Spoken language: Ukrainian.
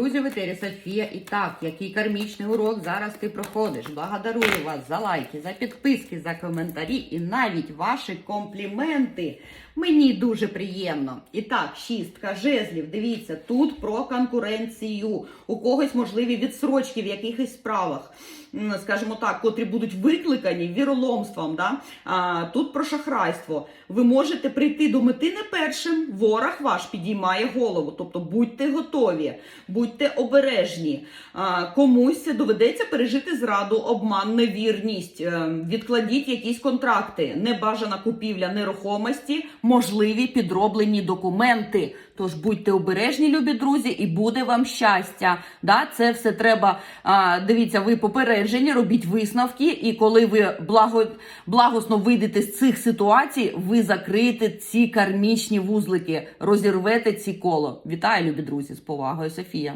Друзі, в етері Софія. І так, який кармічний урок зараз ти проходиш. Благодарую вас за лайки, за підписки, за коментарі і навіть ваші компліменти. Мені дуже приємно. І так, шістка жезлів. Дивіться, тут про конкуренцію. У когось можливі відсрочки в якихось справах, скажімо так, котрі будуть викликані віроломством. Да? А, тут про шахрайство. Ви можете прийти до мети не першим. Ворог ваш підіймає голову. Тобто будьте готові, будьте обережні. А, комусь доведеться пережити зраду, обман, невірність. Е, Відкладіть якісь контракти, небажана купівля нерухомості, можливі підроблені документи. Тож будьте обережні, любі друзі, і буде вам щастя. Да? Це все треба. А, дивіться, ви попереджені, робіть висновки, і коли ви благо, благосно вийдете з цих ситуацій, ви закриєте ці кармічні вузлики, розірвете ці коло. Вітаю, любі друзі, з повагою, Софія.